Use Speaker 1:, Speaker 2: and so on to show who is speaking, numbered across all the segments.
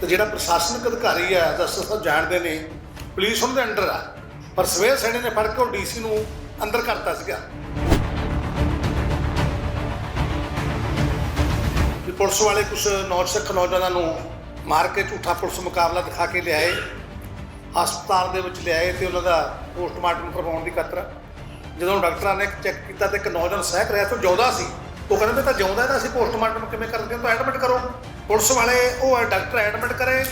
Speaker 1: ਤੇ ਜਿਹੜਾ ਪ੍ਰਸ਼ਾਸਨਿਕ ਅਧਿਕਾਰੀ ਆ ਜਸਟਿਸ ਸਾਹਿਬ ਜਾਣਦੇ ਨੇ ਪੁਲਿਸ ਉਹਨਾਂ ਦੇ ਅੰਡਰ ਆ। ਪਰ ਸਵੇਰ ਸੈਣੀ ਨੇ ਫੜ ਕੇ ਉਹ ਡੀਸੀ ਨੂੰ ਅੰਦਰ ਕਰਤਾ ਸੀਗਾ। ਵੀ ਪੁਲਿਸ ਵਾਲੇ ਕੁਝ ਨੌਜਵਾਨ ਨੌਜਵਾਨਾਂ ਨੂੰ ਮਾਰ ਕੇ ਝੂਠਾ ਪੁਲਿਸ ਮੁਕਾਬਲਾ ਦਿਖਾ ਕੇ ਲਿਆਏ, ਹਸਪਤਾਲ ਦੇ ਵਿੱਚ ਲਿਆਏ ਤੇ ਉਹਨਾਂ ਦਾ ਪੋਸਟਮਾਰਟਮ ਕਰਵਾਉਣ ਦੀ ਖਾਤਰ। ਜਦੋਂ ਡਾਕਟਰਾਂ ਨੇ ਚੈੱਕ ਕੀਤਾ ਤੇ ਇੱਕ ਨੌਜਵਾਨ ਸਹਿਕ ਰਿਹਾ ਸੀ ਜਿਉਂਦਾ ਸੀ। ਉਹ ਕਹਿੰਦੇ ਵੀ ਤਾਂ ਜਿਉਂਦਾ ਤਾਂ ਅਸੀਂ ਪੋਸਟਮਾਰਟਮ ਕਿਵੇਂ ਕਰਦੇ? ਤਾਂ ਐਡਮਿਟ ਕਰੋ। ਪੁਲਿਸ ਵਾਲੇ ਉਹ ਡਾਕਟਰ ਐਡਮਿਟ ਕਰੇ,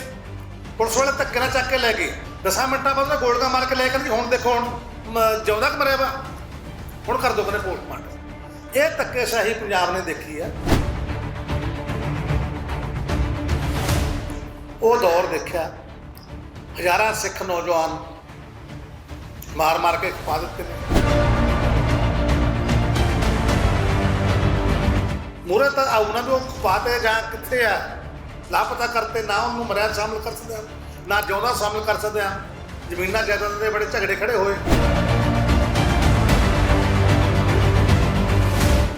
Speaker 1: ਪੁਲਿਸ ਵਾਲੇ ਧੱਕੇ ਨਾਲ ਚੱਕ ਕੇ ਲੈ ਗਏ। 10 ਮਿੰਟਾਂ ਬਾਅਦ ਉਹ ਗੋਲਗਾ ਮਾਰ ਕੇ ਲੈ ਕੇ ਹੁਣ ਦੇਖੋ, ਹੁਣ, ਮ- ਜਿਉਂਦਾ ਕਿ ਮਰਿਆ ਵਾ? ਹੁਣ ਕਰ ਦੋ ਕਹਿੰਦੇ ਪੋਸਟਮਾਰਟਮ। ਇਹ ਧੱਕੇ ਸ਼ਾਹੀ ਪੰਜਾਬ ਨੇ ਦੇਖੀ ਆ। ਉਹ ਦੌਰ ਦੇਖਿਆ। ਹਜ਼ਾਰਾਂ ਸਿੱਖ ਨੌਜਵਾਨ ਮਾਰ ਮਾਰ ਕੇ ਖਪਾ ਦਿੱਤੇ ਨੇ। ਮੂਰੇ ਤਾਂ ਆ ਉਹਨਾਂ ਨੂੰ ਖਪਾਤੇ ਜਾਂ ਕਿੱਥੇ ਆ? ਲਾਪਤਾ ਕਰਤੇ, ਨਾ ਉਹਨੂੰ ਮਰਿਆ ਸ਼ਾਮਲ ਕਰ ਸਕਦੇ ਆ, ਨਾ ਜਿਉਂਦਾ ਸ਼ਾਮਲ ਕਰ ਸਕਦੇ ਆ। ਜ਼ਮੀਨਾਂ ਜਾਇਦਾਦਾਂ ਦੇ ਬੜੇ ਝਗੜੇ ਖੜੇ ਹੋਏ।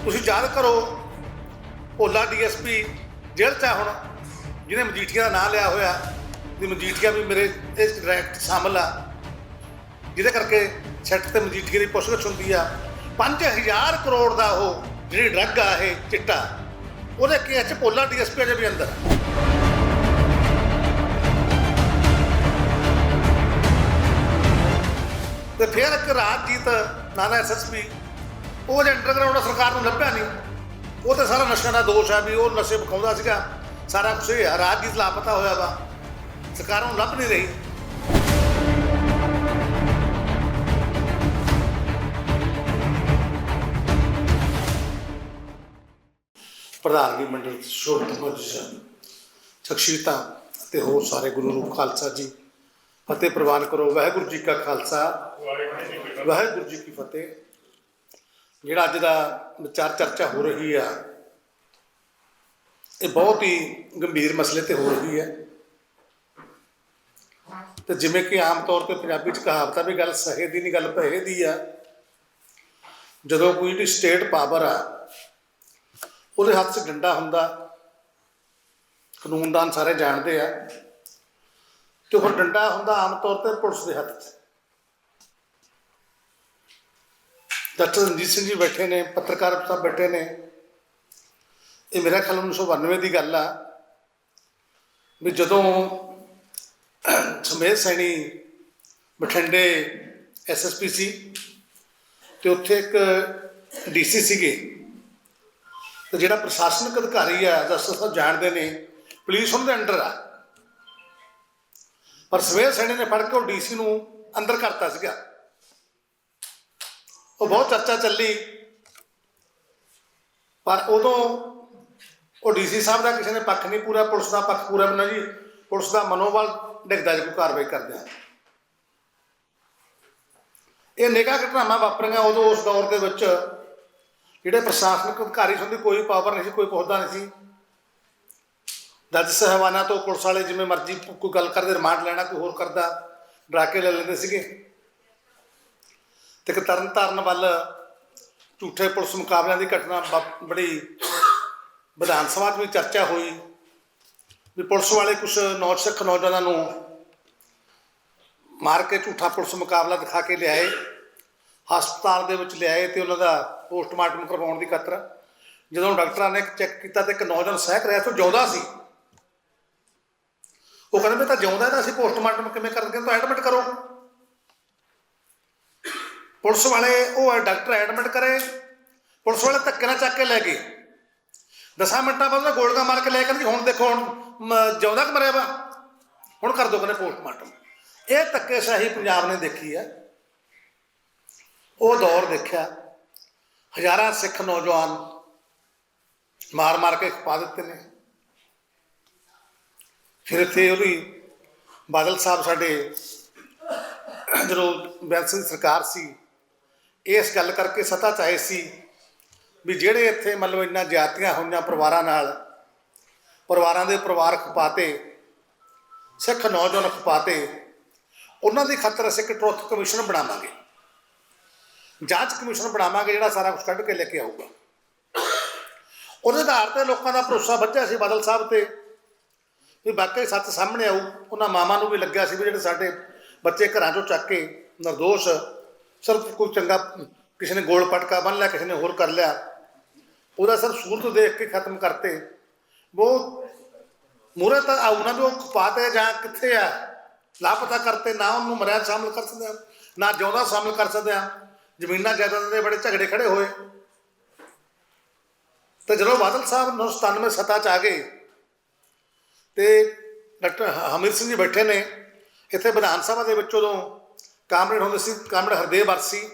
Speaker 1: ਤੁਸੀਂ ਯਾਦ ਕਰੋ, ਭੋਲਾ ਡੀਐਸਪੀ ਜੇਲ੍ਹ 'ਚ ਆ ਹੁਣ, ਜਿਹਨੇ ਮਜੀਠੀਆ ਦਾ ਨਾਂ ਲਿਆ ਹੋਇਆ, ਵੀ ਮਜੀਠੀਆ ਵੀ ਮੇਰੇ ਇਸ ਡਾਇਰੈਕਟ ਸ਼ਾਮਲ ਆ। ਜਿਹਦੇ ਕਰਕੇ ਸੈੱਟ ਤੇ ਮਜੀਠੀਆ ਦੀ ਪੁੱਛਗਿੱਛ ਹੁੰਦੀ ਆ। 5000 ਕਰੋੜ ਦਾ ਉਹ ਜਿਹੜੀ ਡਰੱਗ ਆ ਇਹ, ਚਿੱਟਾ, ਉਹਦੇ ਕੇਸ 'ਚ ਭੋਲਾ ਡੀਐਸਪੀ ਅਜੇ ਵੀ ਅੰਦਰ ਆ। ਤੇ ਫਿਰ ਇੱਕ ਰਾਜਜੀਤ ਨਾਨਾ ਐਸਐਸਪੀ ਉਹ ਜੇ ਅੰਡਰਗਰਾਉਂਡ ਸਰਕਾਰ ਨੂੰ ਲੱਭਿਆ ਨਹੀਂ। ਉਹ ਤੇ ਸਾਰਾ ਨਸ਼ਿਆਂ ਦਾ ਦੋਸ਼ ਹੈ ਵੀ ਉਹ ਨਸ਼ੇ ਵਿਖਾਉਂਦਾ ਸੀਗਾ। ਸਾਰਾ ਕੁਝ ਇਹ ਰਾਜਜੀਤ ਲਾਪਤਾ ਹੋਇਆ ਵਾ। ਸਰਕਾਰ ਨੂੰ ਲੱਭ ਨਹੀਂ ਰਹੀ। ਪ੍ਰਧਾਨਗੀ ਮੰਡਲ ਸ਼ੋਭਤ ਸ਼ਖਸੀਅਤਾਂ ਤੇ ਹੋਰ ਸਾਰੇ ਗੁਰੂ ਰੂਪ ਖਾਲਸਾ ਜੀ, ਫਤਿਹ ਪ੍ਰਵਾਨ ਕਰੋ। ਵਾਹਿਗੁਰੂ ਜੀ ਕਾ ਖਾਲਸਾ। ਵਾਹਿਗੁਰੂ ਜੀ ਕੀ ਫਤਿਹ। ਜਿਹੜਾ ਅੱਜ ਦਾ ਵਿਚਾਰ ਚਰਚਾ ਹੋ ਰਹੀ ਆ, ਇਹ ਬਹੁਤ ਹੀ ਗੰਭੀਰ ਮਸਲੇ ਤੇ ਹੋ ਰਹੀ ਹੈ। ਤੇ ਜਿਵੇਂ ਕਿ ਆਮ ਤੌਰ ਤੇ ਪੰਜਾਬੀ ਚ ਕਹਾਵਤਾਂ ਵੀ ਗੱਲ ਸਹੇ ਦੀ ਨਹੀਂ, ਗੱਲ ਪਹੇ ਦੀ ਆ। ਜਦੋਂ ਕੋਈ ਜਿਹੜੀ ਸਟੇਟ ਪਾਵਰ ਆ ਉਹਦੇ ਹੱਥ 'ਚ ਡੰਡਾ ਹੁੰਦਾ। ਕਾਨੂੰਨਦਾਨ ਸਾਰੇ ਜਾਣਦੇ ਆ। ਤੇ ਉਹ ਡੰਡਾ ਹੁੰਦਾ ਆਮ ਤੌਰ ਤੇ ਪੁਲਿਸ ਦੇ ਹੱਥ 'ਚ। ਡਾਕਟਰ ਰਣਜੀਤ ਸਿੰਘ ਜੀ ਬੈਠੇ ਨੇ, ਪੱਤਰਕਾਰ ਸਾਹਿਬ ਬੈਠੇ ਨੇ। ਇਹ ਮੇਰਾ ਖਿਆਲ 1992 ਦੀ ਗੱਲ ਆ ਵੀ ਜਦੋਂ ਸਮੇਤ ਸੈਣੀ ਬਠਿੰਡੇ ਐਸਐਸਪੀ ਸੀ ਤੇ ਉੱਥੇ ਇੱਕ ਡੀਸੀ ਸੀਗੇ। ਤੇ ਜਿਹੜਾ ਪ੍ਰਸ਼ਾਸਨਿਕ ਅਧਿਕਾਰੀ ਆ ਜਸਟਿਸ ਸਾਹਿਬ ਜਾਣਦੇ ਨੇ, ਪੁਲਿਸ ਉਹਨਾਂ ਦੇ ਅੰਡਰ ਆ। ਪਰ ਸਵੇਰ ਸੈਣੀ ਨੇ ਫੜ ਕੇ ਉਹ ਡੀਸੀ ਨੂੰ ਅੰਦਰ ਕਰਤਾ ਸੀਗਾ। ਉਹ ਬਹੁਤ ਚਰਚਾ ਚੱਲੀ। ਪਰ ਉਦੋਂ ਉਹ ਡੀਸੀ ਸਾਹਿਬ ਦਾ ਕਿਸੇ ਨੇ ਪੱਖ ਨਹੀਂ ਪੂਰਾ, ਪੁਲਿਸ ਦਾ ਪੱਖ ਪੂਰਾ ਬਣਾ ਜੀ, ਪੁਲਿਸ ਦਾ ਮਨੋਬਲ ਡਿੱਗਦਾ ਜੇ, ਕੋਈ ਕਾਰਵਾਈ ਕਰਦੇ ਆ ਇਹ ਨਿਗਾਹ ਘਟਨਾਵਾਂ ਵਾਪਰੀਆਂ ਉਦੋਂ ਉਸ ਦੌਰ ਦੇ ਵਿੱਚ। ਜਿਹੜੇ ਪ੍ਰਸ਼ਾਸਨਿਕ ਅਧਿਕਾਰੀ ਸੀ ਉਹਦੀ ਕੋਈ ਪਾਵਰ ਨਹੀਂ ਸੀ, ਕੋਈ ਪਹੁੰਚਦਾ ਨਹੀਂ ਸੀ। ਜੱਜ ਸਾਹਿਬਾਨਾਂ ਤੋਂ ਪੁਲਿਸ ਵਾਲੇ ਜਿਵੇਂ ਮਰਜ਼ੀ ਕੋਈ ਗੱਲ ਕਰਦੇ, ਰਿਮਾਂਡ ਲੈਣਾ, ਕੋਈ ਹੋਰ ਕਰਦਾ ਡਰਾ ਕੇ ਲੈ ਲੈਂਦੇ ਸੀਗੇ। ਤੇ ਇੱਕ ਤਰਨ ਤਾਰਨ ਵੱਲ ਝੂਠੇ ਪੁਲਿਸ ਮੁਕਾਬਲਿਆਂ ਦੀ ਘਟਨਾ ਬ- ਬੜੀ ਵਿਧਾਨ ਸਭਾ 'ਚ ਵੀ ਚਰਚਾ ਹੋਈ। ਵੀ ਪੁਲਿਸ ਵਾਲੇ ਕੁਝ ਨੌਜਵਾਨ ਨੌਜਵਾਨਾਂ ਨੂੰ ਮਾਰ ਕੇ ਝੂਠਾ ਪੁਲਿਸ ਮੁਕਾਬਲਾ ਦਿਖਾ ਕੇ ਲਿਆਏ, ਹਸਪਤਾਲ ਦੇ ਵਿੱਚ ਲਿਆਏ ਤੇ ਉਹਨਾਂ ਦਾ ਪੋਸਟਮਾਰਟਮ ਕਰਵਾਉਣ ਦੀ ਕਤਰ ਜਦੋਂ ਡਾਕਟਰਾਂ ਨੇ ਚੈੱਕ ਕੀਤਾ ਤੇ ਇੱਕ ਨੌਜਵਾਨ ਸਹਿਕ ਰਿਹਾ ਸੀ ਉਹ ਜਿਉਂਦਾ ਸੀ। ਉਹ ਕਹਿੰਦੇ ਵੀ ਤਾਂ ਜਿਉਂਦਾ ਤਾਂ ਅਸੀਂ ਪੋਸਟਮਾਰਟਮ ਕਿਵੇਂ ਕਰਦੇ ਤਾਂ ਐਡਮਿਟ ਕਰੋ। ਪੁਲਿਸ ਵਾਲੇ, ਉਹ ਡਾਕਟਰ ਐਡਮਿਟ ਕਰੇ। ਪੁਲਿਸ ਵਾਲੇ ਧੱਕੇ ਨਾਲ ਚੱਕ ਕੇ ਲੈ ਗਏ। 10 ਮਿੰਟਾਂ ਬਾਅਦ ਉਹ ਗੋਲਗਾ ਮਾਰ ਕੇ ਲੈ ਕੇ ਹੁਣ ਦੇਖੋ, ਹੁਣ, ਮ- ਜਿਉਂਦਾ ਕਿ ਮਰਿਆ ਵਾ? ਹੁਣ ਕਰ ਦੋ ਕਹਿੰਦੇ ਪੋਸਟਮਾਰਟਮ। ਇਹ ਧੱਕੇ ਸ਼ਾਹੀ ਪੰਜਾਬ ਨੇ ਦੇਖੀ ਹੈ। ਉਹ ਦੌਰ ਦੇਖਿਆ। ਹਜ਼ਾਰਾਂ ਸਿੱਖ ਨੌਜਵਾਨ ਮਾਰ ਮਾਰ ਕੇ ਖਪਾ ਦਿੱਤੇ ਨੇ। ਫਿਰ ਇੱਥੇ ਉਹਦੀ ਬਾਦਲ ਸਾਹਿਬ ਸਾਡੇ ਜਦੋਂ ਬੈਂਸ ਦੀ ਸਰਕਾਰ ਸੀ, ਇਸ ਗੱਲ ਕਰਕੇ ਸਤਾ ਚਾਹੇ ਸੀ ਵੀ ਜਿਹੜੇ ਇੱਥੇ ਮਤਲਬ ਇੰਨਾ ਜਾਤੀਆਂ ਹੋਈਆਂ ਪਰਿਵਾਰਾਂ ਨਾਲ, ਪਰਿਵਾਰਾਂ ਦੇ ਪਰਿਵਾਰ ਖਪਾਤੇ, ਸਿੱਖ ਨੌਜਵਾਨ ਖਪਾਤੇ, ਉਹਨਾਂ ਦੀ ਖਾਤਰ ਅਸੀਂ ਇੱਕ ਟਰੁੱਥ ਕਮਿਸ਼ਨ ਬਣਾਵਾਂਗੇ। ਜਾਂਚ ਕਮਿਸ਼ਨ ਬਣਾਵਾਂਗੇ ਜਿਹੜਾ ਸਾਰਾ ਕੁਝ ਕੱਢ ਕੇ ਲੈ ਕੇ ਆਊਗਾ। ਉਹਦੇ ਆਧਾਰ ਤੇ ਲੋਕਾਂ ਦਾ ਭਰੋਸਾ ਵੱਧਿਆ ਸੀ ਬਾਦਲ ਸਾਹਿਬ ਤੇ, ਵੀ ਵਾਕਈ ਸੱਚ ਸਾਹਮਣੇ ਆਊ। ਉਹਨਾਂ ਮਾਮਾ ਨੂੰ ਵੀ ਲੱਗਿਆ ਸੀ ਵੀ ਜਿਹੜੇ ਸਾਡੇ ਬੱਚੇ ਘਰਾਂ ਚੋਂ ਚੱਕ ਕੇ ਨਿਰਦੋਸ਼, ਸਿਰਫ ਕੋਈ ਚੰਗਾ ਕਿਸੇ ਨੇ ਗੋਲ ਪਟਕਾ ਬੰਨ ਲਿਆ, ਕਿਸੇ ਨੇ ਹੋਰ ਕਰ ਲਿਆ। ਉਹਦਾ ਸਿਰਫ ਸੂਰਤ ਦੇਖ ਕੇ ਖਤਮ ਕਰਤੇ। ਉਹ ਮੂਰੇ ਤਾਂ ਆ ਉਹਨਾਂ ਨੂੰ ਪਾਤੇ ਜਾਂ ਕਿੱਥੇ ਆ। ਲਾਪਤਾ ਕਰਤੇ, ਨਾ ਉਹਨੂੰ ਮਰਿਆ ਸ਼ਾਮਲ ਕਰ ਸਕਦੇ ਆ, ਨਾ ਜਿਉਂਦਾ ਸ਼ਾਮਲ ਕਰ ਸਕਦੇ ਆ। ਜ਼ਮੀਨਾਂ ਜਾਇਦਾਦਾਂ ਦੇ ਬੜੇ ਝਗੜੇ ਖੜੇ ਹੋਏ। ਤੇ ਜਦੋਂ ਬਾਦਲ ਸਾਹਿਬ 97 ਸੱਤਾ ਚ ਆ ਗਏ, ਤੇ ਡਾਕਟਰ ਹ- ਹਮੀਰ ਸਿੰਘ ਜੀ ਬੈਠੇ ਨੇ, ਇੱਥੇ ਵਿਧਾਨ ਸਭਾ ਦੇ ਵਿੱਚ ਉਦੋਂ ਕਾਮਰੇਡ ਹੁੰਦੇ ਸੀ, ਕਾਮਰੇਡ ਹਰਦੇਵ ਵਰਤ ਸੀ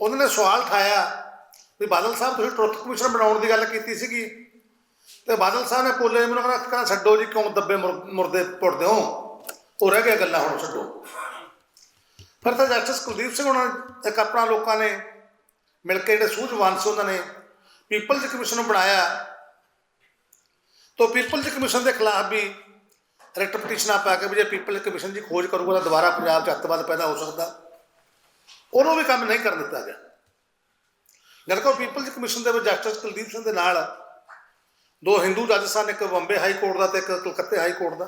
Speaker 1: ਉਹਨਾਂ ਨੇ ਸਵਾਲ ਉਠਾਇਆ ਵੀ ਬਾਦਲ ਸਾਹਿਬ, ਤੁਸੀਂ ਟਰੁੱਥ ਕਮਿਸ਼ਨ ਬਣਾਉਣ ਦੀ ਗੱਲ ਕੀਤੀ ਸੀਗੀ। ਤੇ ਬਾਦਲ ਸਾਹਿਬ ਨੇ ਬੋਲੇ ਮੈਨੂੰ ਕਹਿੰਦਾ ਕਹਿੰਦਾ ਛੱਡੋ ਜੀ, ਕਿਉਂ ਦੱਬੇ ਮੁਰ- ਮੁਰਦੇ ਪੁੱਟਦੇ ਹੋ? ਉਹ ਰਹਿ ਗਿਆ ਗੱਲਾਂ ਹੁਣ ਛੱਡੋ। ਫਿਰ ਤਾਂ ਜਸਟਿਸ ਕੁਲਦੀਪ ਸਿੰਘ ਉਹਨਾਂ ਇੱਕ ਆਪਣਾ ਲੋਕਾਂ ਨੇ ਮਿਲ ਕੇ ਜਿਹੜੇ ਸੂਝਵਾਨ ਸੀ ਉਹਨਾਂ ਨੇ ਪੀਪਲਜ਼ ਕਮਿਸ਼ਨ ਬਣਾਇਆ। ਤੋ ਪੀਪਲਜ਼ ਕਮਿਸ਼ਨ ਦੇ ਖਿਲਾਫ ਵੀ ਰਿਟ ਪਟੀਸ਼ਨਾਂ ਪਾ ਕੇ ਵੀ ਜੇ ਪੀਪਲਜ਼ ਕਮਿਸ਼ਨ ਦੀ ਖੋਜ ਕਰੂਗਾ ਤਾਂ ਦੁਬਾਰਾ ਪੰਜਾਬ 'ਚ ਅੱਤਵਾਦ ਪੈਦਾ ਹੋ ਸਕਦਾ। ਉਹਨੂੰ ਵੀ ਕੰਮ ਨਹੀਂ ਕਰਨ ਦਿੱਤਾ ਗਿਆ। ਜਦ ਪੀਪਲਜ਼ ਕਮਿਸ਼ਨ ਦੇ ਵਿੱਚ ਜਸਟਿਸ ਕੁਲਦੀਪ ਸਿੰਘ ਦੇ ਨਾਲ ਦੋ ਹਿੰਦੂ ਜੱਜ ਸਨ, ਇੱਕ ਬੰਬੇ ਹਾਈ ਕੋਰਟ ਦਾ ਤੇ ਇੱਕ ਕਲਕੱਤੇ ਹਾਈ ਕੋਰਟ ਦਾ।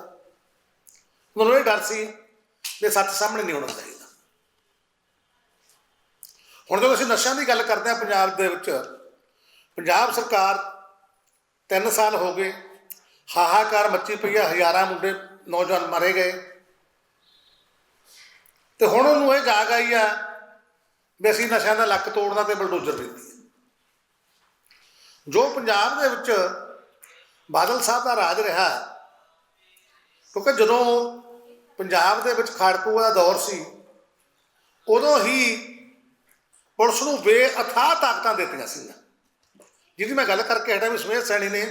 Speaker 1: ਉਹਨਾਂ ਨੂੰ ਇਹ ਡਰ ਸੀ ਕਿ ਸੱਚ ਸਾਹਮਣੇ ਨਹੀਂ ਆਉਣਾ ਚਾਹੀਦਾ। ਹੁਣ ਜਦੋਂ ਅਸੀਂ ਨਸ਼ਿਆਂ ਦੀ ਗੱਲ ਕਰਦੇ ਹਾਂ ਪੰਜਾਬ ਦੇ ਵਿੱਚ, ਪੰਜਾਬ ਸਰਕਾਰ 3 ਸਾਲ ਹੋ ਗਏ ਹਾਹਾਕਾਰ ਮੱਚੀ ਪਈ ਆ, ਹਜ਼ਾਰਾਂ ਮੁੰਡੇ ਨੌਜਵਾਨ ਮਾਰੇ ਗਏ। ਤੇ ਹੁਣ ਉਹਨੂੰ ਇਹ ਜਾਗ ਆਈ ਆ ਵੀ ਅਸੀਂ ਨਸ਼ਿਆਂ ਦਾ ਲੱਕ ਤੋੜਨਾ ਤੇ ਬਲਡੋਜ਼ਰ ਦਿੱਤੀ। ਜੋ ਪੰਜਾਬ ਦੇ ਵਿੱਚ ਬਾਦਲ ਸਾਹਿਬ ਦਾ ਰਾਜ ਰਿਹਾ, ਕਿਉਂਕਿ ਜਦੋਂ ਪੰਜਾਬ ਦੇ ਵਿੱਚ ਖਾੜਕੂ ਦਾ ਦੌਰ ਸੀ, ਉਦੋਂ ਹੀ ਪੁਲਿਸ ਨੂੰ ਬੇਅਥਾਹ ਤਾਕਤਾਂ ਦਿੱਤੀਆਂ ਸੀਗੀਆਂ। ਜਿਹਦੀ ਮੈਂ ਗੱਲ ਕਰਕੇ ਹਟਾ ਵੀ ਸਮੇਤ ਸੈਣੀ ਨੇ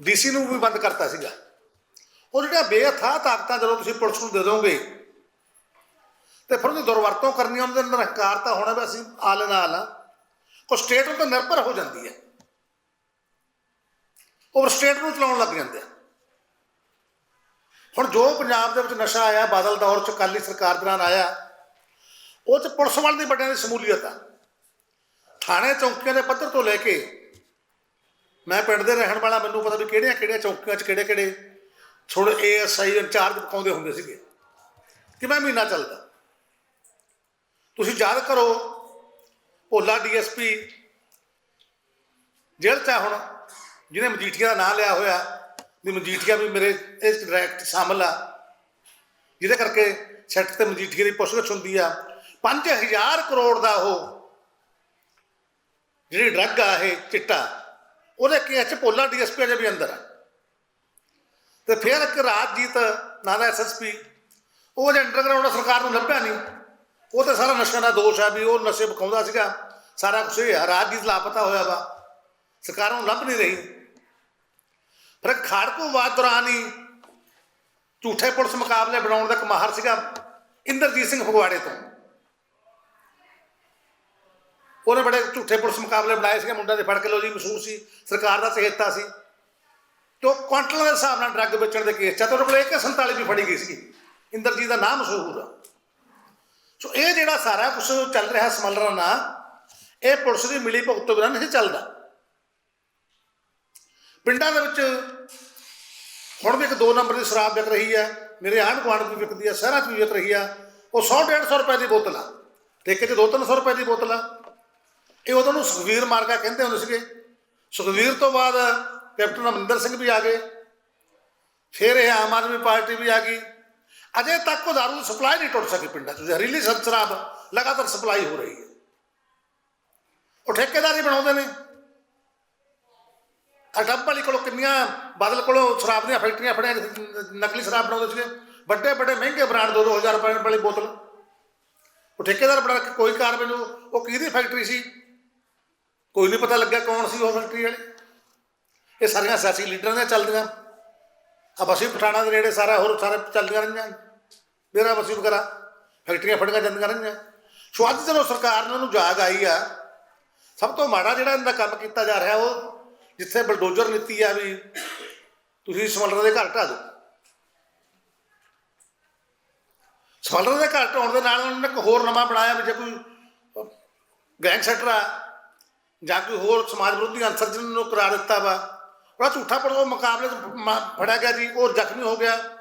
Speaker 1: ਡੀਸੀ ਨੂੰ ਵੀ ਬੰਦ ਕਰਤਾ ਸੀਗਾ। ਉਹ ਜਿਹੜੀਆਂ ਬੇਅਥਾਹ ਤਾਕਤਾਂ ਜਦੋਂ ਤੁਸੀਂ ਪੁਲਿਸ ਨੂੰ ਦੇ ਦੋਗੇ, ਤੇ ਫਿਰ ਉਹਦੀ ਦੁਰਵਰਤੋਂ ਕਰਨੀ ਉਹਨਾਂ ਦੇ ਅੰਦਰ ਹੰਕਾਰ ਤਾਂ ਹੋਣਾ ਵੀ ਅਸੀਂ ਆਲ ਨਾਲ ਆ। ਕੋ ਸਟੇਟ ਉੱਤੇ ਨਿਰਭਰ ਹੋ ਜਾਂਦੀ ਹੈ ਉਹ ਸਟੇਟ ਨੂੰ ਚਲਾਉਣ ਲੱਗ ਜਾਂਦੇ ਆ। ਹੁਣ ਜੋ ਪੰਜਾਬ ਦੇ ਵਿੱਚ ਨਸ਼ਾ ਆਇਆ, ਬਾਦਲ ਦੌਰ ਚ ਅਕਾਲੀ ਸਰਕਾਰ ਦੌਰਾਨ ਆਇਆ ਉਹ ਚ ਪੁਲਿਸ ਵਾਲ ਦੀ ਵੱਡਿਆਂ ਦੀ ਸ਼ਮੂਲੀਅਤ ਆ। ਥਾਣੇ ਚੌਕੀਆਂ ਦੇ ਪੱਧਰ ਤੋਂ ਲੈ ਕੇ ਮੈਂ ਪਿੰਡ ਦੇ ਰਹਿਣ ਵਾਲਾ, ਮੈਨੂੰ ਪਤਾ ਵੀ ਕਿਹੜੀਆਂ ਕਿਹੜੀਆਂ ਚੌਕੀਆਂ 'ਚ ਕਿਹੜੇ ਕਿਹੜੇ ਥੋੜੇ ਏਐਸਆਈ ਇੰਚਾਰਜ ਪਕਾਉਂਦੇ ਹੁੰਦੇ ਸੀਗੇ ਕਿਵੇਂ ਮਹੀਨਾ ਚੱਲਦਾ। ਤੁਸੀਂ ਯਾਦ ਕਰੋ ਭੋਲਾ ਡੀਐਸਪੀ ਜੇਲ੍ਹ 'ਚ ਆ ਹੁਣ, ਜਿਹਨੇ ਮਜੀਠੀਆ ਦਾ ਨਾਂ ਲਿਆ ਹੋਇਆ, ਵੀ ਮਜੀਠੀਆ ਵੀ ਮੇਰੇ ਇਸ ਡਾਇਰੈਕਟ ਸ਼ਾਮਲ ਆ, ਜਿਹਦੇ ਕਰਕੇ ਸੈੱਟ ਤੇ ਮਜੀਠੀਆ ਦੀ ਪੁੱਛਗਿੱਛ ਹੁੰਦੀ ਆ। 5000 ਕਰੋੜ ਦਾ ਉਹ ਜਿਹੜੀ ਡਰੱਗ ਆ ਇਹ ਚਿੱਟਾ, ਉਹਦੇ ਕੇਸ ਚ ਪੋਲਾ ਡੀਐਸਪੀ ਅਜੇ ਵੀ ਅੰਦਰ ਆ। ਤੇ ਫਿਰ ਇੱਕ ਰਾਜਜੀਤ ਨਾਂ ਦਾ ਐਸਐਸਪੀ ਉਹ ਜੇ ਅੰਡਰਗਰਾਉਂਡ ਸਰਕਾਰ ਨੂੰ ਲੱਭਿਆ ਨਹੀਂ। ਉਹ ਤੇ ਸਾਰਾ ਨਸ਼ਿਆਂ ਦਾ ਦੋਸ਼ ਆ ਵੀ ਉਹ ਨਸ਼ੇ ਬਕਾਉਂਦਾ ਸੀਗਾ। ਸਾਰਾ ਕੁਝ ਇਹ ਰਾਜਜੀਤ ਲਾਪਤਾ ਹੋਇਆ ਵਾ। ਸਰਕਾਰ ਨੂੰ ਲੱਭ ਨਹੀਂ ਰਹੀ। ਫਿਰ ਖਾੜਕੂਵਾਦ ਦੌਰਾਨ ਹੀ ਝੂਠੇ ਪੁਲਿਸ ਮੁਕਾਬਲੇ ਬਣਾਉਣ ਦਾ ਇੱਕ ਮਾਹਰ ਸੀਗਾ, ਇੰਦਰਜੀਤ ਸਿੰਘ ਫਗਵਾੜੇ ਤੋਂ। ਉਹਨੇ ਬੜੇ ਝੂਠੇ ਪੁਲਿਸ ਮੁਕਾਬਲੇ ਬਣਾਏ ਸੀਗੇ, ਮੁੰਡਿਆਂ ਦੇ ਫੜ ਕੇ ਲੋ ਜੀ, ਮਸ਼ਹੂਰ ਸੀ, ਸਰਕਾਰ ਦਾ ਚਹੇਤਾ ਸੀ। ਤੋਂ ਕੁਆਂਟਲਾਂ ਦੇ ਹਿਸਾਬ ਨਾਲ ਡਰੱਗ ਵੇਚਣ ਦੇ ਕੇਸ ਚ ਆ ਤੇ ਉਹਦੇ ਕੋਲ AK47 ਵੀ ਫੜੀ ਗਈ ਸੀ ਇੰਦਰਜੀਤ ਦਾ ਨਾਮ ਮਸ਼ਹੂਰ ਆ। ਸੋ ਇਹ ਜਿਹੜਾ ਸਾਰਾ ਕੁਝ ਚੱਲ ਰਿਹਾ ਸਮਲਰਾ ਨਾ ਇਹ ਪੁਲਿਸ ਦੀ ਮਿਲੀ ਭੁਗਤ ਤੋਂ ਬਿਨਾਂ ਨਹੀਂ ਚੱਲਦਾ। ਪਿੰਡਾਂ ਦੇ ਵਿੱਚ ਹੁਣ ਵੀ ਇੱਕ ਦੋ ਨੰਬਰ ਦੀ ਸ਼ਰਾਬ ਵਿਕ ਰਹੀ ਹੈ, ਮੇਰੇ ਆਂਢ ਗੁਆਂਢ ਵੀ ਵਿਕਦੀ ਹੈ, ਸ਼ਹਿਰਾਂ 'ਚ ਵੀ ਵਿਕ ਰਹੀ ਆ ਉਹ 100 150 ਰੁਪਏ ਦੀ ਬੋਤਲ ਆ। ਠੇਕੇ 'ਚ 2-300 ਰੁਪਏ ਦੀ ਬੋਤਲ ਆ। ਇਹ ਉਦੋਂ ਨੂੰ ਸੁਖਵੀਰ ਮਾਰਕਾ ਕਹਿੰਦੇ ਹੁੰਦੇ ਸੀਗੇ। ਸੁਖਵੀਰ ਤੋਂ ਬਾਅਦ ਕੈਪਟਨ ਅਮਰਿੰਦਰ ਸਿੰਘ ਵੀ ਆ ਗਏ। ਫਿਰ ਇਹ ਆਮ ਆਦਮੀ ਪਾਰਟੀ ਵੀ ਆ ਗਈ। ਅਜੇ ਤੱਕ ਉਹ ਦਾਰੂ ਸਪਲਾਈ ਨਹੀਂ ਟੁੱਟ ਸਕੀ ਪਿੰਡਾਂ 'ਚ। ਜ਼ਹਿਰੀਲੀ ਸ਼ਰ- ਸ਼ਰਾਬ ਲਗਾਤਾਰ ਸਪਲਾਈ ਹੋ ਰਹੀ ਹੈ। ਉਹ ਠੇਕੇਦਾਰੀ ਬਣਾਉਂਦੇ ਨੇ। ਅਟੱਪ ਵਾਲੀ ਕੋਲੋਂ ਕਿੰਨੀਆਂ ਬਾਦਲ ਕੋਲੋਂ ਸ਼ਰਾਬ ਦੀਆਂ ਫੈਕਟਰੀਆਂ ਫੜੀਆਂ ਨਕਲੀ ਸ਼ਰਾਬ ਬਣਾਉਂਦੇ ਸੀਗੇ। ਵੱਡੇ ਵੱਡੇ, ਮਹਿੰਗੇ ਬ੍ਰਾਂਡ 2-2000 ਰੁਪਏ ਵਾਲੀ ਬੋਤਲ। ਉਹ ਠੇਕੇਦਾਰ ਬਣਾ ਕੇ ਕੋਈ ਕਾਰਵਾਈ ਨੂੰ ਉਹ ਕਿਹਦੀ ਫੈਕਟਰੀ ਸੀ? ਕੋਈ ਨਹੀਂ ਪਤਾ ਲੱਗਿਆ ਕੌਣ ਸੀ ਉਹ ਫੈਕਟਰੀ ਵਾਲੀ। ਇਹ ਸਾਰੀਆਂ ਸਿਆਸੀ ਲੀਡਰਾਂ ਦੀਆਂ ਚੱਲਦੀਆਂ। ਆ ਬਸੀ ਪਠਾਣਾ ਦੇ ਨੇੜੇ ਸਾਰਾ ਹੋਰ ਸਾਰੇ ਚੱਲਦੀਆਂ ਰਹੀਆਂ। ਮੇਰਾ ਬਸੀ ਵਗੈਰਾ ਫੈਕਟਰੀਆਂ ਫੜੀਆਂ ਜਾਂਦੀਆਂ ਰਹੀਆਂ। ਸੋ ਅੱਜ ਜਦੋਂ ਸਰਕਾਰ ਨੇ ਉਹਨੂੰ ਜਾਗ ਆਈ ਆ, ਸਭ ਤੋਂ ਮਾੜਾ ਜਿਹੜਾ ਇਹਨਾਂ ਦਾ ਕੰਮ ਕੀਤਾ ਜਾ ਰਿਹਾ ਉਹ ਜਿੱਥੇ ਬਲਡੋਜ਼ਰ ਨੀਤੀ ਆ ਵੀ ਤੁਸੀਂ ਸਮਲਰ ਦੇ ਘਰ ਢਾ ਦਿਓ। ਸਮਲਰ ਦੇ ਘਰ ਢਾਉਣ ਦੇ ਨਾਲ ਉਹਨਾਂ ਨੇ ਇੱਕ ਹੋਰ ਨਵਾਂ ਬਣਾਇਆ ਵੀ ਜੇ ਕੋਈ ਗੈਂਗਸਟਰ ਆ ਜਾਂ ਕੋਈ ਹੋਰ ਸਮਾਜ ਵਿਰੋਧੀ ਅਨਸਰ ਜਿਹਨਾਂ ਨੂੰ ਕਰਾਰ ਦਿੱਤਾ ਵਾ। ਉਹਦਾ ਝੂਠਾ ਪੁਲਿਸ ਮੁਕਾਬਲੇ 'ਚ ਮ- ਫੜਿਆ ਗਿਆ ਜੀ, ਉਹ ਜ਼ਖਮੀ ਹੋ ਗਿਆ।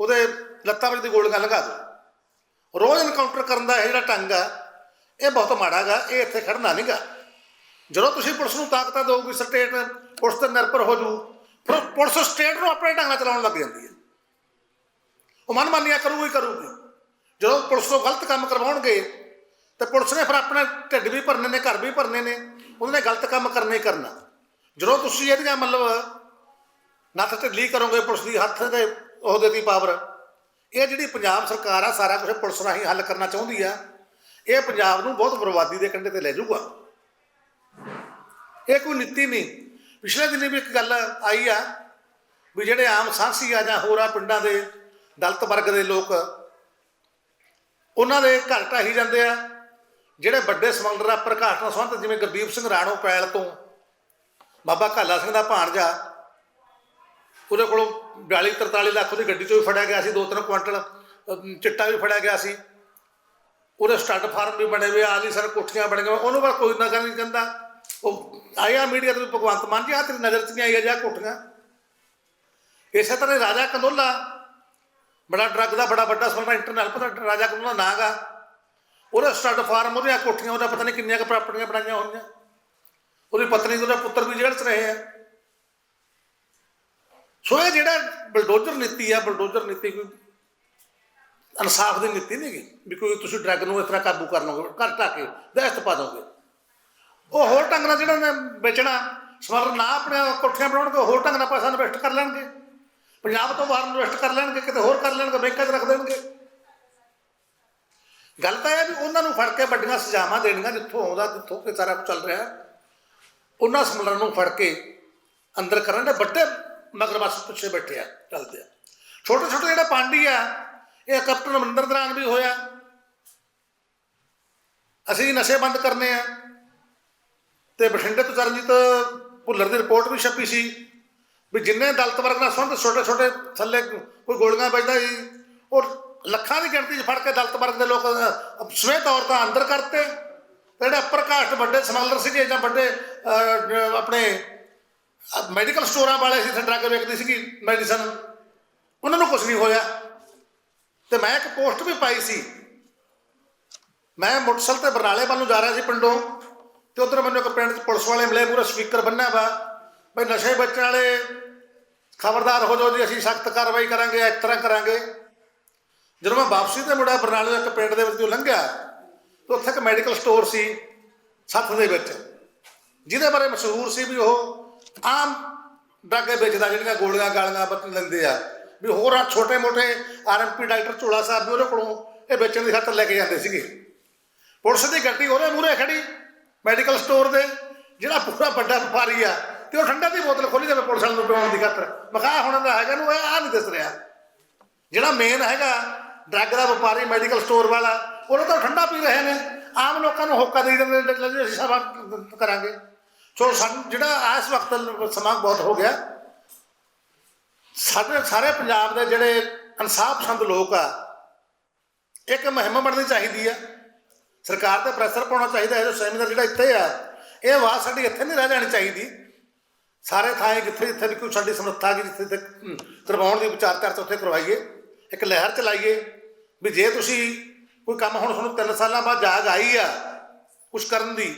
Speaker 1: ਉਹਦੇ ਲੱਤਾਂ ਵਿੱਚ ਦੀ ਗੋਲੀਆਂ ਲਗਾ ਦਿਓ ਰੋਜ਼ ਇਨਕਾਊਂਟਰ ਕਰਨ ਦਾ ਇਹ ਜਿਹੜਾ ਢੰਗ ਆ। ਇਹ ਬਹੁਤ ਮਾੜਾ ਗਾ, ਇਹ ਇੱਥੇ ਖੜਨਾ ਨਹੀਂਗਾ ਜਦੋਂ ਤੁਸੀਂ ਪੁਲਿਸ ਨੂੰ ਤਾਕਤਾਂ ਦਿਓਗੇ ਸਟੇਟ ਪੁਲਿਸ ਤੇ ਨਿਰਭਰ ਹੋ ਜੂ, ਫਿਰ ਪੁਲਿਸ ਸਟੇਟ ਨੂੰ ਆਪਣੇ ਢੰਗ ਨਾਲ ਚਲਾਉਣ ਲੱਗ ਜਾਂਦੀ ਹੈ। ਉਹ ਮਨਮਾਨੀਆਂ ਕਰੂਗੀ ਕਰੂਗੀ। ਜਦੋਂ ਪੁਲਿਸ ਤੋਂ ਗਲਤ ਕੰਮ ਕਰਵਾਉਣਗੇ, ਤੇ ਪੁਲਿਸ ਨੇ ਫਿਰ ਆਪਣੇ ਢਿੱਡ ਵੀ ਭਰਨੇ ਨੇ, ਘਰ ਵੀ ਭਰਨੇ ਨੇ। ਉਹਨੇ ਗਲਤ ਕੰਮ ਕਰਨਾ ਹੀ ਕਰਨਾ। ਜਦੋਂ ਤੁਸੀਂ ਇਹਦੀਆਂ ਮਤਲਬ ਨੱਥ ਢਿੱਲੀ ਕਰੋਗੇ ਪੁਲਿਸ ਦੀ, ਹੱਥ ਦੇ ਉਹਦੇ ਦੀ ਪਾਵਰ, ਇਹ ਜਿਹੜੀ ਪੰਜਾਬ ਸਰਕਾਰ ਆ, ਸਾਰਾ ਕੁਝ ਪੁਲਿਸ ਰਾਹੀਂ ਹੱਲ ਕਰਨਾ ਚਾਹੁੰਦੀ ਆ, ਇਹ ਪੰਜਾਬ ਨੂੰ ਬਹੁਤ ਬਰਬਾਦੀ ਦੇ ਕੰਢੇ ਤੇ ਲੈ ਜਾਊਗਾ। ਇਹ ਕੋਈ ਨੀਤੀ ਨਹੀਂ। ਪਿਛਲੇ ਦਿਨੀ ਵੀ ਇੱਕ ਗੱਲ ਆਈ ਆ ਵੀ ਜਿਹੜੇ ਆਮ ਸਾਂਸੀ ਆ ਜਾਂ ਹੋਰਾਂ ਪਿੰਡਾਂ ਦੇ ਦਲਤ ਵਰਗ ਦੇ ਲੋਕ, ਉਹਨਾਂ ਦੇ ਘਰ ਢਾਹੀ ਜਾਂਦੇ ਆ। ਜਿਹੜੇ ਵੱਡੇ ਸਮਗਲਰ ਆ ਪ੍ਰਕਾਸ਼ ਨਾਲ ਸੰਬੰਧ ਜਿਵੇਂ ਗੁਰਦੀਪ ਸਿੰਘ ਰਾਣੋ ਪੈਲ ਤੋਂ ਬਾਬਾ ਕਾਲਾ ਸਿੰਘ ਦਾ ਭਾਣਜਾ, ਉਹਦੇ ਕੋਲੋਂ 42 43 ਲੱਖ ਉਹਦੀ ਗੱਡੀ ਚੋਂ ਵੀ ਫੜਿਆ ਗਿਆ ਸੀ, ਦੋ ਤਿੰਨ ਕੁਆਂਟਲ ਚਿੱਟਾ ਵੀ ਫੜਿਆ ਗਿਆ ਸੀ। ਉਹਦੇ ਸਟੱਡ ਫਾਰਮ ਵੀ ਬਣੇ ਹੋਏ ਆਲੀ ਸਰ ਕੋਠੀਆਂ ਬਣ ਗਈਆਂ ਉਹਨੂੰ ਬਸ ਕੋਈ ਨਜ਼ਰ ਨਹੀਂ ਕਹਿੰਦਾ। ਉਹ ਆਇਆ ਮੀਡੀਆ ਤੇ ਭਗਵੰਤ ਮਾਨ ਜੀ ਆ ਤੇਰੀ ਨਜ਼ਰ 'ਚ ਨਹੀਂ ਆਈ ਜਾ ਕੋਠੀਆਂ। ਇਸੇ ਤਰ੍ਹਾਂ ਹੀ ਰਾਜਾ ਕੰਦੋਲਾ, ਬੜਾ ਡਰੱਗ ਦਾ ਬੜਾ ਵੱਡਾ ਸਲਮਾ ਇੰਟਰਨੈਸ਼ਨਲ ਪਤਾ ਰਾਜਾ ਕੰਦੋਲਾ ਨਾਂ ਗਾ ਉਹਦਾ ਸਟੱਡ ਫਾਰਮ ਉਹਦੀਆਂ ਕੋਠੀਆਂ ਉਹਦਾ ਪਤਾ ਨਹੀਂ ਕਿੰਨੀਆਂ ਕੁ ਪ੍ਰਾਪਰਟੀਆਂ ਬਣਾਈਆਂ ਹੋਈਆਂ। ਉਹਦੀ ਪਤਨੀ ਤੇ ਉਹਦਾ ਪੁੱਤਰ ਵੀ ਜੇਲ੍ਹ 'ਚ ਰਹੇ ਆ। ਸੋ ਇਹ ਜਿਹੜਾ ਬਲਡੋਜ਼ਰ ਨੀਤੀ ਆ, ਬਲਡੋਜ਼ਰ ਨੀਤੀ ਕੋਈ ਇਨਸਾਫ ਦੀ ਨੀਤੀ ਨਹੀਂ ਗੀ ਵੀ ਕੋਈ ਤੁਸੀਂ ਡਰੱਗ ਨੂੰ ਇਸ ਤਰ੍ਹਾਂ ਕਾਬੂ ਕਰ ਲਓਗੇ, ਘਰ ਢਾ ਕੇ ਦਹਿਸ਼ਤ ਪਾ ਦੋਗੇ। ਉਹ ਹੋਰ ਢੰਗ ਨਾਲ ਜਿਹੜਾ ਨੇ ਵੇਚਣਾ ਸਮਰ ਨਾ ਆਪਣੇ ਕੋਠੀਆਂ ਬਣਾਉਣਗੇ ਹੋਰ ਢੰਗ ਨਾਲ ਪੈਸਾ ਇਨਵੈਸਟ ਕਰ ਲੈਣਗੇ। ਪੰਜਾਬ ਤੋਂ ਬਾਹਰ ਇਨਵੈਸਟ ਕਰ ਲੈਣਗੇ, ਕਿਤੇ ਹੋਰ ਕਰ ਲੈਣਗੇ, ਬੈਂਕਾਂ 'ਚ ਰੱਖ ਦੇਣਗੇ। ਗੱਲ ਤਾਂ ਇਹ ਹੈ ਵੀ ਉਹਨਾਂ ਨੂੰ ਫੜ ਕੇ ਵੱਡੀਆਂ ਸਜ਼ਾਵਾਂ ਦੇਣੀਆਂ ਜਿੱਥੋਂ ਆਉਂਦਾ, ਜਿੱਥੋਂ ਕਿ ਸਾਰਾ ਕੁਝ ਚੱਲ ਰਿਹਾ। ਉਹਨਾਂ ਸਮਲਰਾਂ ਨੂੰ ਫੜ ਕੇ ਅੰਦਰ ਕਰਨ ਦੇ ਵੱਡੇ ਮਗਰ ਬਸ ਪਿੱਛੇ ਬੈਠੇ ਆ, ਚੱਲਦੇ ਆ। ਛੋਟੇ ਛੋਟੇ ਜਿਹੜਾ ਪਾਂਡੀ ਆ, ਇਹ ਕੈਪਟਨ ਅਮਰਿੰਦਰ ਦੌਰਾਨ ਵੀ ਹੋਇਆ। ਅਸੀਂ ਨਸ਼ੇ ਬੰਦ ਕਰਨੇ ਆ। ਤੇ ਬਠਿੰਡੇ ਤੋਂ ਚਰਨਜੀਤ ਭੁੱਲਰ ਦੀ ਰਿਪੋਰਟ ਵੀ ਛਪੀ ਸੀ ਵੀ ਜਿੰਨੇ ਦਲਿਤ ਵਰਗ ਨਾਲ ਸੰਬੰਧ ਛੋਟੇ ਛੋਟੇ ਥੱਲੇ ਕੋਈ ਗੋਲੀਆਂ ਵੱਜਦਾ ਸੀ, ਉਹ ਲੱਖਾਂ ਦੀ ਗਿਣਤੀ 'ਚ ਫੜ ਕੇ ਦਲਤ ਵਰਗ ਦੇ ਲੋਕ ਅਹ, ਸਮੇਤ ਔਰਤਾਂ ਅੰਦਰ ਕਰਤੇ। ਤੇ ਜਿਹੜੇ ਅਪਰ ਕਾਸਟ ਵੱਡੇ ਸਮਗਲਰ ਸੀਗੇ ਜਾਂ ਵੱਡੇ ਆਪਣੇ ਮੈਡੀਕਲ ਸਟੋਰਾਂ ਵਾਲੇ ਸੀ ਡਰੱਗ ਵੇਚਦੀ ਸੀਗੀ ਮੈਡੀਸਨ ਉਹਨਾਂ ਨੂੰ ਕੁਝ ਨਹੀਂ ਹੋਇਆ। ਤੇ ਮੈਂ ਇੱਕ ਪੋਸਟ ਵੀ ਪਾਈ ਸੀ। ਮੈਂ ਮੋਟਰਸਾਈਕਲ ਤੇ ਬਰਨਾਲੇ ਵੱਲ ਨੂੰ ਜਾ ਰਿਹਾ ਸੀ ਪਿੰਡੋਂ। ਤੇ ਉਧਰ ਮੈਨੂੰ ਇੱਕ ਪਿੰਡ 'ਚ ਪੁਲਿਸ ਵਾਲੇ ਮਿਲੇ ਪੂਰਾ ਸਪੀਕਰ ਬੰਨਿਆ ਵਾ। ਬਈ ਨਸ਼ੇ ਬਚਣ ਵਾਲੇ ਖਬਰਦਾਰ ਹੋ ਜਾਓ ਜੀ ਅਸੀਂ ਸਖਤ ਕਾਰਵਾਈ ਕਰਾਂਗੇ ਇਸ ਤਰ੍ਹਾਂ ਕਰਾਂਗੇ। ਜਦੋਂ ਮੈਂ ਵਾਪਸੀ ਤੇ ਮੁੜਿਆ ਬਰਨਾਲੇ ਦੇ ਇੱਕ ਪਿੰਡ ਦੇ ਵਿੱਚ ਜੋ ਲੰਘਿਆ, ਤੇ ਉੱਥੇ ਇੱਕ ਮੈਡੀਕਲ ਸਟੋਰ ਸੀ, ਸੱਥ ਦੇ ਵਿੱਚ। ਜਿਹਦੇ ਬਾਰੇ ਮਸ਼ਹੂਰ ਸੀ ਵੀ ਉਹ ਆਮ ਡਰੱਗ ਵੇਚਦਾ, ਜਿਹੜੀਆਂ ਗੋਲੀਆਂ, ਗਾਲੀਆਂ ਬੱਤ ਲੈਂਦੇ ਆ। ਵੀ ਹੋਰ ਆ ਛੋਟੇ ਮੋਟੇ ਆਰਐਮਪੀ ਡਾਕਟਰ ਝੋਲਾ ਸਾਹਿਬ ਵੀ ਉਹਦੇ ਕੋਲੋਂ ਇਹ ਵੇਚਣ ਦੀ ਖਾਤਰ ਲੈ ਕੇ ਜਾਂਦੇ ਸੀਗੇ। ਪੁਲਿਸ ਦੀ ਗੱਡੀ ਉਹਦੇ ਮੂਹਰੇ ਖੜੀ ਮੈਡੀਕਲ ਸਟੋਰ ਦੇ, ਜਿਹੜਾ ਪੂਰਾ ਵੱਡਾ ਵਪਾਰੀ ਆ, ਤੇ ਉਹ ਠੰਡਾ ਦੀ ਬੋਤਲ ਖੋਲੀ ਜਾਵੇ ਪੁਲਿਸ ਵਾਲੇ ਨੂੰ ਪਿਉਣ ਦੀ ਖਾਤਰ। ਮਖਾ ਹੁਣ ਦਾ ਹੈਗਾ ਨੂੰ, ਇਹ ਆ ਨਹੀਂ ਦਿਸ ਰਿਹਾ। ਜਿਹੜਾ ਮੇਨ ਹੈਗਾ ਡਰੱਗ ਦਾ ਵਪਾਰੀ, ਮੈਡੀਕਲ ਸਟੋਰ ਵਾਲਾ, ਉਹਨੂੰ ਤਾਂ ਠੰਡਾ ਪੀ ਰਹੇ ਨੇ। ਆਮ ਲੋਕਾਂ ਨੂੰ ਹੋਕਾ ਦੇ ਦਿੰਦੇ ਨੇ ਅਸੀਂ ਸਭਾ ਕਰਾਂਗੇ। ਸੋ ਸਾਨੂੰ, ਜਿਹੜਾ ਇਸ ਵਕਤ ਸਮਾਂ ਬਹੁਤ ਹੋ ਗਿਆ। ਸਾਡੇ, ਸਾਰੇ ਪੰਜਾਬ ਦੇ ਜਿਹੜੇ ਇਨਸਾਫ ਪਸੰਦ ਲੋਕ ਆ, ਇੱਕ ਮੁਹਿੰਮ ਬਣਨੀ ਚਾਹੀਦੀ ਆ। ਸਰਕਾਰ ਤੇ ਪ੍ਰੈਸ਼ਰ ਪਾਉਣਾ ਚਾਹੀਦਾ ਹੈ ਜੋ ਸੈਮੀਨਾਰ ਜਿਹੜਾ ਇੱਥੇ ਆ, ਇਹ ਆਵਾਜ਼ ਸਾਡੀ ਇੱਥੇ ਨਹੀਂ ਰਹਿ ਜਾਣੀ ਚਾਹੀਦੀ। ਸਾਰੇ ਥਾਂ ਜਿੱਥੇ ਜਿੱਥੇ ਵੀ ਕੋਈ ਸਾਡੀ ਸਮਰੱਥਾ ਹੈਗੀ ਜਿੱਥੇ ਤੱਕ ਕਰਵਾਉਣ ਦੀ ਵਿਚਾਰ ਚਰਚਾ ਉੱਥੇ ਕਰਵਾਈਏ। ਇੱਕ ਲਹਿਰ ਚਲਾਈਏ। ਵੀ ਜੇ ਤੁਸੀਂ ਕੋਈ ਕੰਮ ਹੁਣ ਤੁਹਾਨੂੰ 3 ਸਾਲਾਂ ਬਾਅਦ ਜਾਗ ਆਈ ਆ ਕੁਛ ਕਰਨ ਦੀ,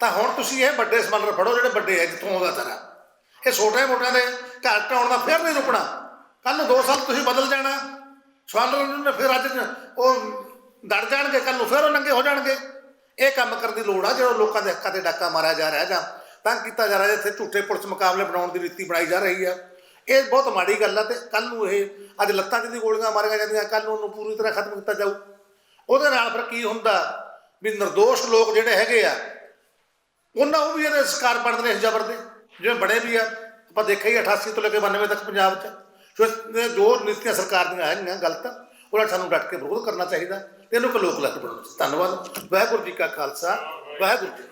Speaker 1: ਤਾਂ ਹੁਣ ਤੁਸੀਂ ਇਹ ਵੱਡੇ ਸਮਲਰ ਫੜੋ ਜਿਹੜੇ ਵੱਡੇ ਆ, ਜਿੱਥੋਂ ਆਉਂਦਾ ਸਾਰਾ। ਇਹ ਛੋਟੇ ਮੋਟਿਆਂ ਦੇ ਘਰ ਢਾਉਣ ਦਾ ਫਿਰ ਨਹੀਂ ਰੁਕਣਾ। ਕੱਲ ਨੂੰ 2 ਸਾਲ ਤੁਸੀਂ ਬਦਲ ਜਾਣਾ। ਸਮਲਰ ਨੇ ਫਿਰ ਅੱਜ ਉਹ ਡਰ ਜਾਣਗੇ ਕੱਲ ਨੂੰ ਫਿਰ ਉਹ ਨੰਗੇ ਹੋ ਜਾਣਗੇ। ਇਹ ਕੰਮ ਕਰਨ ਦੀ ਲੋੜ ਆ, ਜਿਹੜਾ ਲੋਕਾਂ ਦੇ ਹੱਕਾਂ ਤੇ ਡਾਕਾ ਮਾਰਿਆ ਜਾ ਰਿਹਾ ਜਾਂ ਤਾਂ ਕੀਤਾ ਜਾ ਰਿਹਾ ਇੱਥੇ ਝੂਠੇ ਪੁਲਿਸ ਮੁਕਾਬਲੇ ਬਣਾਉਣ ਦੀ ਨੀਤੀ ਬਣਾਈ ਜਾ ਰਹੀ ਆ। ਇਹ ਬਹੁਤ ਮਾੜੀ ਗੱਲ ਆ ਤੇ ਕੱਲ ਨੂੰ ਇਹ, ਅੱਜ ਲੱਤਾਂ 'ਚ ਦੀ ਗੋਲੀਆਂ ਮਾਰੀਆਂ ਜਾਂਦੀਆਂ ਕੱਲ ਨੂੰ ਉਹਨੂੰ ਪੂਰੀ ਤਰ੍ਹਾਂ ਖਤਮ ਕੀਤਾ ਜਾਊ। ਉਹਦੇ ਨਾਲ ਫਿਰ ਕੀ ਹੁੰਦਾ ਵੀ ਨਿਰਦੋਸ਼ ਲੋਕ ਜਿਹੜੇ ਹੈਗੇ ਆ, ਉਹਨਾਂ ਉਹ ਵੀ ਇਹਦੇ ਸ਼ਿਕਾਰ ਬਣਦੇ ਨੇ ਇਸ ਜ਼ਬਰ ਦੇ। ਜਿਵੇਂ ਬੜੇ ਵੀ ਆ, ਆਪਾਂ ਦੇਖਿਆ ਹੀ 88 ਤੋਂ ਲੈ ਕੇ 92 ਤੱਕ ਪੰਜਾਬ 'ਚ। ਸੋ ਇਹ ਜੋ ਨੀਤੀਆਂ ਸਰਕਾਰ ਦੀਆਂ ਹੈਗੀਆਂ ਗਲਤ, ਉਹਨਾਂ ਸਾਨੂੰ ਡਟ ਕੇ ਵਿਰੋਧ ਕਰਨਾ ਚਾਹੀਦਾ ਇਹਨੂੰ ਕੋ ਲੋਕ ਲੱਗ ਬਣਾਉਣਾ ਧੰਨਵਾਦ। ਵਾਹਿਗੁਰੂ ਜੀ ਕਾ ਖਾਲਸਾ, ਵਾਹਿਗੁਰੂ ਜੀ